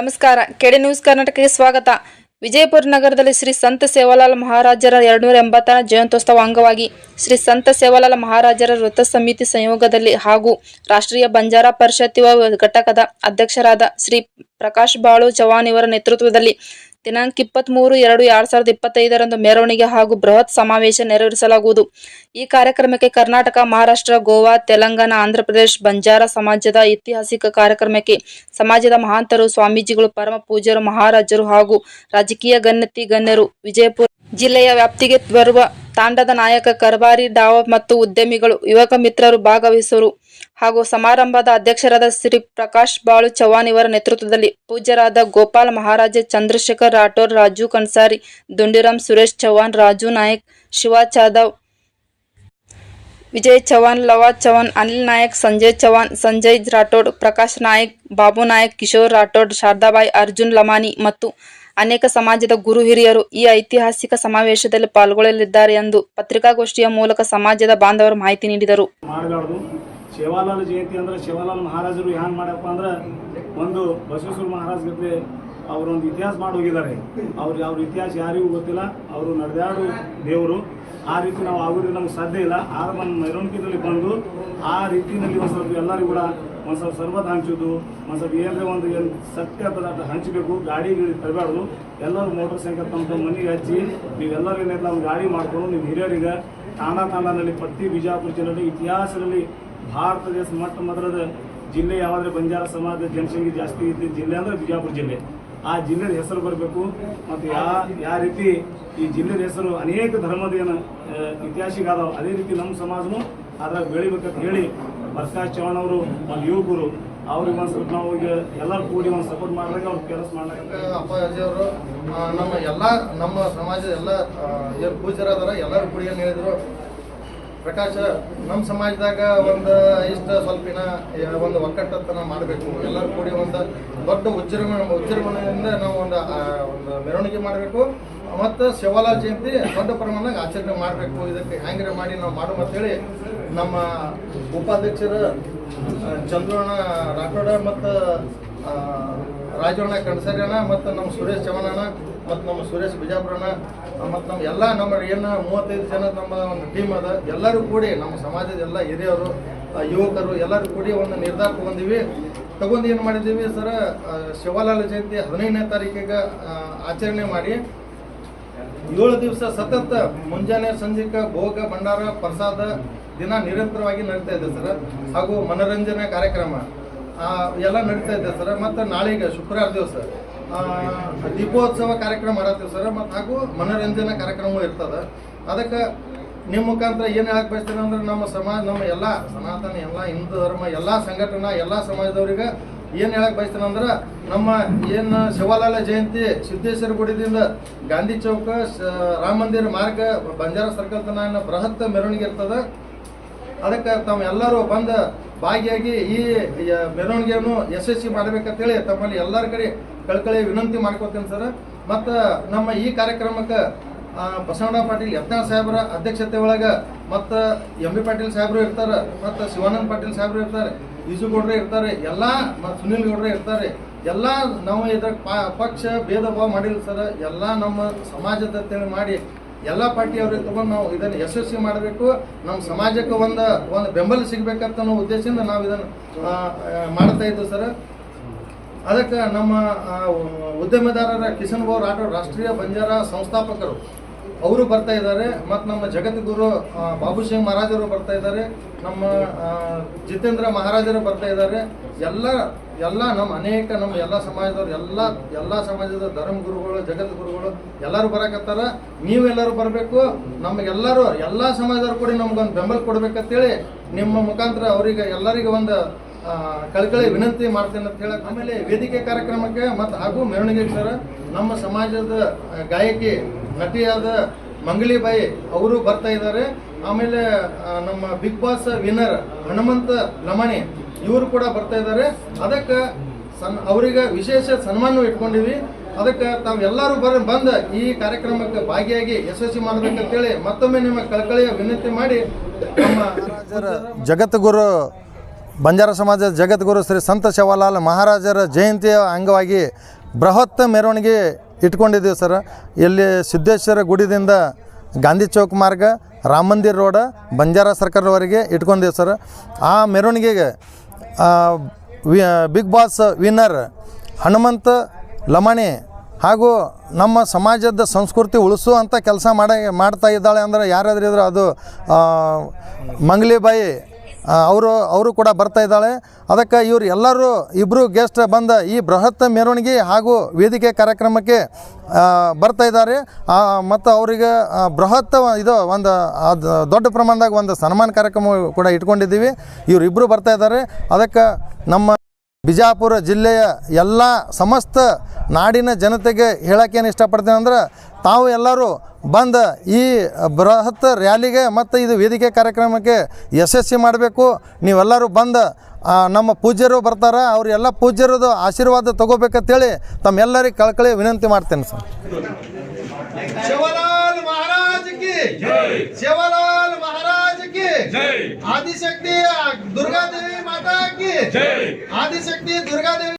ನಮಸ್ಕಾರ. ಕೆಡೆ ನ್ಯೂಸ್ ಕರ್ನಾಟಕಕ್ಕೆ ಸ್ವಾಗತ. ವಿಜಯಪುರ ನಗರದಲ್ಲಿ ಶ್ರೀ ಸಂತ ಸೇವಾಲಾಲ್ ಮಹಾರಾಜರ ಎರಡುನೂರ ಎಂಬತ್ತನೇ ಜಯಂತ್ಯೋತ್ಸವ ಅಂಗವಾಗಿ ಶ್ರೀ ಸಂತ ಸೇವಾಲಾಲ್ ಮಹಾರಾಜರ ವೃತ್ತ ಸಮಿತಿ ಸಂಯೋಗದಲ್ಲಿ ಹಾಗೂ ರಾಷ್ಟ್ರೀಯ ಬಂಜಾರ ಪರಿಷತ್ ಘಟಕದ ಅಧ್ಯಕ್ಷರಾದ ಶ್ರೀ ಪ್ರಕಾಶ್ ಬಾಳು ಚವಾನ್ ಇವರ ನೇತೃತ್ವದಲ್ಲಿ ದಿನಾಂಕ ಇಪ್ಪತ್ಮೂರು ಎರಡು ಎರಡ್ ಸಾವಿರದ ಇಪ್ಪತ್ತೈದರಂದು ಮೆರವಣಿಗೆ ಹಾಗೂ ಬೃಹತ್ ಸಮಾವೇಶ ನೆರವೇರಿಸಲಾಗುವುದು. ಈ ಕಾರ್ಯಕ್ರಮಕ್ಕೆ ಕರ್ನಾಟಕ, ಮಹಾರಾಷ್ಟ್ರ, ಗೋವಾ, ತೆಲಂಗಾಣ, ಆಂಧ್ರಪ್ರದೇಶ, ಬಂಜಾರ ಸಮಾಜದ ಐತಿಹಾಸಿಕ ಕಾರ್ಯಕ್ರಮಕ್ಕೆ ಸಮಾಜದ ಮಹಾಂತರು, ಸ್ವಾಮೀಜಿಗಳು, ಪರಮ ಪೂಜ್ಯರು, ಮಹಾರಾಜರು ಹಾಗೂ ರಾಜಕೀಯ ಗಣ್ಯತಿ ಗಣ್ಯರು, ವಿಜಯಪುರ ಜಿಲ್ಲೆಯ ವ್ಯಾಪ್ತಿಗೆ ಬರುವ ತಾಂಡದ ನಾಯಕ ಕರ್ಬಾರಿ ಡಾವ ಮತ್ತು ಉದ್ಯಮಿಗಳು ಯುವಕ ಮಿತ್ರರು ಭಾಗವಹಿಸುವರು. ಹಾಗೂ ಸಮಾರಂಭದ ಅಧ್ಯಕ್ಷರಾದ ಶ್ರೀ ಪ್ರಕಾಶ್ ಬಾಳು ಚವಾನ್ ಇವರ ನೇತೃತ್ವದಲ್ಲಿ ಪೂಜ್ಯರಾದ ಗೋಪಾಲ್ ಮಹಾರಾಜ, ಚಂದ್ರಶೇಖರ್ ರಾಠೋರ್ ರಾಜು ಕನ್ಸಾರಿ, ದುಂಡಿರಾಮ್ ಸುರೇಶ್ ಚೌಹಾಣ್ ರಾಜು ನಾಯಕ್ ಜಾಧವ್ ವಿಜಯ್ ಚವಾನ್ ಲವಾ ಚವಾನ್ ಅನಿಲ್ ನಾಯಕ್, ಸಂಜಯ್ ಚವಾನ್ ಸಂಜಯ್ ರಾಠೋಡ್, ಪ್ರಕಾಶ್ ನಾಯಕ್, ಬಾಬು ನಾಯಕ್, ಕಿಶೋರ್ ರಾಠೋಡ್, ಶಾರದಾಬಾಯಿ, ಅರ್ಜುನ್ ಲಮಾನಿ ಮತ್ತು ಅನೇಕ ಸಮಾಜದ ಗುರು ಹಿರಿಯರು ಈ ಐತಿಹಾಸಿಕ ಸಮಾವೇಶದಲ್ಲಿ ಪಾಲ್ಗೊಳ್ಳಲಿದ್ದಾರೆ ಎಂದು ಪತ್ರಿಕಾಗೋಷ್ಠಿಯ ಮೂಲಕ ಸಮಾಜದ ಬಾಂಧವರು ಮಾಹಿತಿ ನೀಡಿದರು. ಶಿವಾಲಾಲ್ ಜಯಂತಿ ಅಂದ್ರೆ ಶಿವಾಲಾಲ್ ಮಹಾರಾಜರು ಹ್ಯಾಂಗ್ ಮಾಡಪ್ಪ ಅಂದ್ರೆ ಒಂದು ಬಸವೇಶ್ವರ ಮಹಾರಾಜ್ ಗತೆ ಅವರೊಂದು ಇತಿಹಾಸ ಮಾಡಿ ಹೋಗಿದ್ದಾರೆ ಅವ್ರಿಗೆ ಅವ್ರ ಇತಿಹಾಸ ಯಾರಿಗೂ ಗೊತ್ತಿಲ್ಲ. ಅವರು ನಡೆದಾಡು ದೇವರು. ಆ ರೀತಿ ನಾವು ಆಗೋದು ನಮ್ಗೆ ಸಾಧ್ಯ ಇಲ್ಲ. ಆದ್ರೆ ನಮ್ಮ ಮೆರವಣಿಗೆಯಲ್ಲಿ ಬಂದು ಆ ರೀತಿಯಲ್ಲಿ ಒಂದು ಸ್ವಲ್ಪ ಎಲ್ಲರಿಗೂ ಕೂಡ ಒಂದು ಸ್ವಲ್ಪ ಸರ್ಬತ್ ಹಂಚೋದು ಒಂದು ಸ್ವಲ್ಪ ಏನಾದ್ರೆ ಒಂದು ಏನು ಸತ್ಯ ಪದಾರ್ಥ ಹಂಚಬೇಕು, ಗಾಡಿ ತರಬಾರ್ದು ಎಲ್ಲರೂ ಮೋಟರ್ ಸೈಕಲ್ ತಮ್ಮ ತಮ್ಮ ಮನೆಗೆ ಹಚ್ಚಿ, ನೀವೆಲ್ಲರೂ ಏನಾಯ್ತು ನಮ್ಮ ಗಾಡಿ ಮಾಡ್ಕೊಂಡು ನಿಮ್ಮ ಹಿರಿಯರಿಗೆ ತಾಣ ತಾಣದಲ್ಲಿ ಪ್ರತಿ ಬಿಜಾಪುರ ಜಿಲ್ಲೆಯಲ್ಲಿ, ಇತಿಹಾಸದಲ್ಲಿ ಭಾರತ ದೇಶ ಮೊಟ್ಟ ಮೊದಲದ ಜಿಲ್ಲೆ ಯಾವಾದ್ರೆ ಬಂಜಾರ ಸಮಾಜದ ಜನಸಂಖ್ಯೆ ಜಾಸ್ತಿ ಇದ್ದ ಜಿಲ್ಲೆ ಅಂದ್ರೆ ಬಿಜಾಪುರ ಜಿಲ್ಲೆ. ಆ ಜಿಲ್ಲೆದ ಹೆಸರು ಬರಬೇಕು ಮತ್ತು ಯಾ ಯಾವ ರೀತಿ ಈ ಜಿಲ್ಲೆದ ಹೆಸರು ಅನೇಕ ಧರ್ಮದ ಏನು ಅದಾವ ಅದೇ ರೀತಿ ನಮ್ಮ ಸಮಾಜನು ಅದ್ರಾಗ ಬೆಳಿಬೇಕಂತ ಹೇಳಿ ಪ್ರಕಾಶ್ ಚೌಹಾಣ್ ಅವರು ಒಂದು ಯುವಕರು ಅವ್ರಿಗೆ ಒಂದು ಸ್ವಲ್ಪ ನಾವು ಈಗ ಎಲ್ಲರೂ ಕೂಡಿ ಒಂದು ಸಪೋರ್ಟ್ ಮಾಡಿದಾಗ ಅವ್ರು ಕೆಲಸ ಮಾಡ್ಲಿಕ್ಕೆ ಅಪ್ಪಾಜಿಯವರು ನಮ್ಮ ಎಲ್ಲ, ನಮ್ಮ ಸಮಾಜದ ಎಲ್ಲ ಏನು ಪೂಜಾರದಾರ ಎಲ್ಲರೂ ಕೂಡಿ ಏನು ಹೇಳಿದ್ರು ಪ್ರಕಾಶ ನಮ್ಮ ಸಮಾಜದಾಗ ಒಂದು ಇಷ್ಟು ಸ್ವಲ್ಪಿನ ಒಂದು ಒಕ್ಕಟ್ಟತನ ಮಾಡಬೇಕು. ಎಲ್ಲರೂ ಕೂಡಿ ಒಂದು ದೊಡ್ಡ ಉಜ್ಜೃಂಭಣೆ ಉಜ್ಜೃಂಭಣೆಯಿಂದ ನಾವು ಒಂದು ಒಂದು ಮೆರವಣಿಗೆ ಮಾಡಬೇಕು. ಮತ್ತು ಶಿವಲಾಲ್ ಜಯಂತಿ ದೊಡ್ಡ ಪ್ರಮಾಣದಾಗ ಆಚರಣೆ ಮಾಡಬೇಕು. ಇದಕ್ಕೆ ಹ್ಯಾಂಗ್ರೆ ಮಾಡಿ ನಾವು ಮಾಡು ಅಂತೇಳಿ ನಮ್ಮ ಉಪಾಧ್ಯಕ್ಷರ ಚಂದ್ರಣ್ಣ ರಾಠೋಡ ಮತ್ತು ರಾಜಣ್ಣ ಕಣಸರ್ಯಣ ಮತ್ತು ನಮ್ಮ ಸುರೇಶ್ ಚವನಣ್ಣ ಮತ್ತು ನಮ್ಮ ಸುರೇಶ್ ಬಿಜಾಪುರಣ್ಣ ಮತ್ತು ನಮ್ಮ ಎಲ್ಲ ನಮ್ಮ ಏನು ಮೂವತ್ತೈದು ಜನ ನಮ್ಮ ಒಂದು ಟೀಮ್ ಅದ, ಎಲ್ಲರೂ ಕೂಡಿ ನಮ್ಮ ಸಮಾಜದ ಎಲ್ಲ ಹಿರಿಯರು ಯುವಕರು ಎಲ್ಲರೂ ಕೂಡಿ ಒಂದು ನಿರ್ಧಾರ ತಗೊಂಡಿವಿ. ತಗೊಂಡು ಏನು ಮಾಡಿದ್ದೀವಿ ಸರ ಶಿವಲಾಲ್ ಜಯಂತಿ ಹದಿನೈದನೇ ತಾರೀಕಿಗೆ ಆಚರಣೆ ಮಾಡಿ. ಏಳು ದಿವಸ ಸತತ ಮುಂಜಾನೆ ಸಂಜೆಕ ಭೋಗ, ಭಂಡಾರ, ಪ್ರಸಾದ ದಿನ ನಿರಂತರವಾಗಿ ನಡೀತಾ ಇದೆ ಸರ್. ಹಾಗೂ ಮನೋರಂಜನೆ ಕಾರ್ಯಕ್ರಮ. ಎಲ್ಲ ನಡೀತಾ ಇದೆ ಸರ್. ಮತ್ತು ನಾಳೆಗೆ ಶುಕ್ರವಾರ ದಿವಸ ದೀಪೋತ್ಸವ ಕಾರ್ಯಕ್ರಮ ಮಾಡತ್ತೀವಿ ಸರ್. ಮತ್ತು ಹಾಗೂ ಮನೋರಂಜನಾ ಕಾರ್ಯಕ್ರಮ ಇರ್ತದೆ. ಅದಕ್ಕೆ ನಿಮ್ಮ ಮುಖಾಂತರ ಏನು ಹೇಳಕ್ಕೆ ಬಯಸ್ತೀನಿ ಅಂದ್ರೆ ನಮ್ಮ ಸಮಾಜ, ನಮ್ಮ ಎಲ್ಲ ಸನಾತನ, ಎಲ್ಲ ಹಿಂದೂ ಧರ್ಮ, ಎಲ್ಲ ಸಂಘಟನಾ, ಎಲ್ಲ ಸಮಾಜದವ್ರಿಗೆ ಏನು ಹೇಳಕ್ಕೆ ಬಯಸ್ತೀನಿ ಅಂದ್ರೆ ನಮ್ಮ ಏನು ಶಿವಲಾಲ ಜಯಂತಿ ಸಿದ್ದೇಶ್ವರ ಗುಡಿದಿಂದ ಗಾಂಧಿ ಚೌಕ ರಾಮ ಮಂದಿರ ಮಾರ್ಗ, ಬಂಜಾರ ಸರ್ಕಲ್ ತನ ಬೃಹತ್ ಮೆರವಣಿಗೆ ಇರ್ತದೆ. ಅದಕ್ಕೆ ತಾವೆಲ್ಲರೂ ಬಂದು ಭಾಗಿಯಾಗಿ ಈ ಮೆರವಣಿಗೆಯನ್ನು ಯಶಸ್ವಿ ಮಾಡಬೇಕಂತೇಳಿ ತಮ್ಮಲ್ಲಿ ಎಲ್ಲರ ಕಡೆ ಕಳ್ಕಳಿ ವಿನಂತಿ ಮಾಡ್ಕೋತೇನೆ ಸರ್. ಮತ್ತು ನಮ್ಮ ಈ ಕಾರ್ಯಕ್ರಮಕ್ಕೆ ಬಸವಣ್ಣ ಪಾಟೀಲ್, ಯತ್ನಾಳ್ ಸಾಹೇಬರ ಅಧ್ಯಕ್ಷತೆ ಒಳಗೆ ಮತ್ತು ಎಂ ಬಿ ಪಾಟೀಲ್ ಸಾಹೇಬರು ಇರ್ತಾರೆ, ಮತ್ತು ಶಿವಾನಂದ ಪಾಟೀಲ್ ಸಾಹೇಬರು ಇರ್ತಾರೆ ಈಜುಗೌಡ್ರೆ ಇರ್ತಾರೆ, ಎಲ್ಲ ಮತ್ತು ಸುನಿಲ್ ಗೌಡ್ರೆ ಇರ್ತಾರೆ. ಎಲ್ಲ ನಾವು ಇದ್ರ ಪಕ್ಷ ಭೇದ ಭಾವ ಮಾಡಿಲ್ಲ ಸರ್. ಎಲ್ಲ ನಮ್ಮ ಸಮಾಜದ ಮಾಡಿ ಎಲ್ಲ ಪಾರ್ಟಿಯವ್ರಿಗೆ ತಗೊಂಡು ನಾವು ಇದನ್ನು ಯಶಸ್ವಿ ಮಾಡಬೇಕು. ನಮ್ಮ ಸಮಾಜಕ್ಕೆ ಒಂದು ಒಂದು ಬೆಂಬಲ ಸಿಗ್ಬೇಕಂತ ಅನ್ನೋ ಉದ್ದೇಶದಿಂದ ನಾವು ಇದನ್ನು ಮಾಡ್ತಾ ಇದ್ದೀವಿ ಸರ್. ಅದಕ್ಕೆ ನಮ್ಮ ಉದ್ಯಮದಾರರ ಉದ್ಯಮೆದಾರರ ಕಿಶನ್ ಗೌರ್ ರಾಠೋಡ್ ರಾಷ್ಟ್ರೀಯ ಬಂಜಾರ ಸಂಸ್ಥಾಪಕರು ಅವರು ಬರ್ತಾ ಇದ್ದಾರೆ, ಮತ್ತು ನಮ್ಮ ಜಗದ್ಗುರು ಬಾಬು ಸಿಂಗ್ ಮಹಾರಾಜರು ಬರ್ತಾ ಇದ್ದಾರೆ, ನಮ್ಮ ಜಿತೇಂದ್ರ ಮಹಾರಾಜರು ಬರ್ತಾ ಇದ್ದಾರೆ. ಎಲ್ಲ ಎಲ್ಲ ನಮ್ಮ ಅನೇಕ ನಮ್ಮ ಎಲ್ಲ ಸಮಾಜದವ್ರು, ಎಲ್ಲ ಎಲ್ಲ ಸಮಾಜದ ಧರ್ಮಗುರುಗಳು, ಜಗದ್ಗುರುಗಳು ಎಲ್ಲರೂ ಬರಕತ್ತಾರ. ನೀವೆಲ್ಲರೂ ಬರಬೇಕು. ನಮಗೆಲ್ಲರೂ, ಎಲ್ಲ ಸಮಾಜದವ್ರು ಕೂಡ ನಮ್ಗೊಂದು ಬೆಂಬಲ ಕೊಡ್ಬೇಕಂತೇಳಿ ನಿಮ್ಮ ಮುಖಾಂತರ ಅವರಿಗೆ ಎಲ್ಲರಿಗೆ ಒಂದು ಕಳ್ಕಳಿ ವಿನಂತಿ ಮಾಡ್ತೇನೆ ಅಂತ ಹೇಳಕ್ ಆಮೇಲೆ ವೇದಿಕೆ ಕಾರ್ಯಕ್ರಮಕ್ಕೆ ಮತ್ತು ಹಾಗೂ ಮೆರವಣಿಗೆ ಸರ್ ನಮ್ಮ ಸಮಾಜದ ಗಾಯಕಿ ನಟಿಯಾದ ಮಂಗಲಿಬಾಯಿ ಅವರು ಬರ್ತಾ ಇದ್ದಾರೆ. ಆಮೇಲೆ ನಮ್ಮ big boss winner Hanumantha Lamani ಇವರು ಕೂಡ ಬರ್ತಾ ಇದ್ದಾರೆ. ಅದಕ್ಕೆ ಸನ್, ಅವರಿಗೆ ವಿಶೇಷ ಸನ್ಮಾನ ಇಟ್ಕೊಂಡಿವಿ ಅದಕ್ಕೆ ತಾವೆಲ್ಲರೂ ಬರ, ಬಂದ ಈ ಕಾರ್ಯಕ್ರಮಕ್ಕೆ ಭಾಗಿಯಾಗಿ ಯಶಸ್ವಿ ಮಾಡಬೇಕಂತೇಳಿ ಮತ್ತೊಮ್ಮೆ ನಿಮ್ಮ ಕಳಕಳಿಯ ವಿನಂತಿ ಮಾಡಿ ನಮ್ಮ ಜಗತ್ಗುರು ಬಂಜಾರ ಸಮಾಜದ ಜಗದ್ಗುರು ಶ್ರೀ ಸಂತ ಶಿವಲಾಲ್ ಮಹಾರಾಜರ ಜಯಂತಿಯ ಅಂಗವಾಗಿ ಬೃಹತ್ ಮೆರವಣಿಗೆ ಇಟ್ಕೊಂಡಿದ್ದೀವಿ ಸರ್. ಇಲ್ಲಿ ಸಿದ್ದೇಶ್ವರ ಗುಡಿದಿಂದ ಗಾಂಧಿ ಚೌಕ್ ಮಾರ್ಗ, ರಾಮ ಮಂದಿರ್ ರೋಡ, ಬಂಜಾರ ಸರ್ಕಲ್ವರೆಗೆ ಇಟ್ಕೊಂಡಿದ್ದೀವಿ ಸರ್. ಆ ಮೆರವಣಿಗೆಗೆ big boss winner Hanumantha Lamani ಹಾಗೂ ನಮ್ಮ ಸಮಾಜದ ಸಂಸ್ಕೃತಿ ಉಳಿಸುವಂಥ ಕೆಲಸ ಮಾಡ, ಮಾಡ್ತಾ ಇದ್ದಾಳೆ ಅಂದರೆ ಯಾರಾದ್ರೂ ಇದ್ರೆ ಅದು ಮಂಗ್ಲಿಬಾಯಿ ಅವರು ಅವರು ಕೂಡ ಬರ್ತಾ ಇದ್ದಾಳೆ. ಅದಕ್ಕೆ ಇವರು ಎಲ್ಲರೂ ಇಬ್ಬರು ಗೆಸ್ಟ್ ಬಂದ ಈ ಬೃಹತ್ ಮೆರವಣಿಗೆ ಹಾಗೂ ವೇದಿಕೆ ಕಾರ್ಯಕ್ರಮಕ್ಕೆ ಬರ್ತಾ ಇದ್ದಾರೆ. ಮತ್ತು ಅವರಿಗೆ ಬೃಹತ್ ಇದು ಒಂದು ದೊಡ್ಡ ಪ್ರಮಾಣದಾಗ ಒಂದು ಸನ್ಮಾನ ಕಾರ್ಯಕ್ರಮ ಕೂಡ ಇಟ್ಕೊಂಡಿದ್ದೀವಿ. ಇವರಿಬ್ಬರು ಬರ್ತಾ ಇದ್ದಾರೆ. ಅದಕ್ಕೆ ನಮ್ಮ ಬಿಜಾಪುರ ಜಿಲ್ಲೆಯ ಎಲ್ಲ ಸಮಸ್ತ ನಾಡಿನ ಜನತೆಗೆ ಹೇಳಕ್ಕೇನು ಇಷ್ಟಪಡ್ತೇನೆ ಅಂದ್ರೆ ತಾವು ಎಲ್ಲರೂ ಬಂದ ಈ ಬೃಹತ್ ರ್ಯಾಲಿಗೆ ಮತ್ತು ಇದು ವೇದಿಕೆ ಕಾರ್ಯಕ್ರಮಕ್ಕೆ ಯಶಸ್ವಿ ಮಾಡಬೇಕು. ನೀವೆಲ್ಲರೂ ಬಂದ ನಮ್ಮ ಪೂಜ್ಯರು ಬರ್ತಾರೆ ಅವರೆಲ್ಲ ಪೂಜ್ಯರದು ಆಶೀರ್ವಾದ ತಗೋಬೇಕಂತೇಳಿ ತಮ್ಮೆಲ್ಲರಿಗೆ ಕಳ್ಕಳಿ ವಿನಂತಿ ಮಾಡ್ತೇನೆ ಸರ್. जय। आदिशक्ति दुर्गा देवी माता की। जय। आदिशक्ति दुर्गा देवी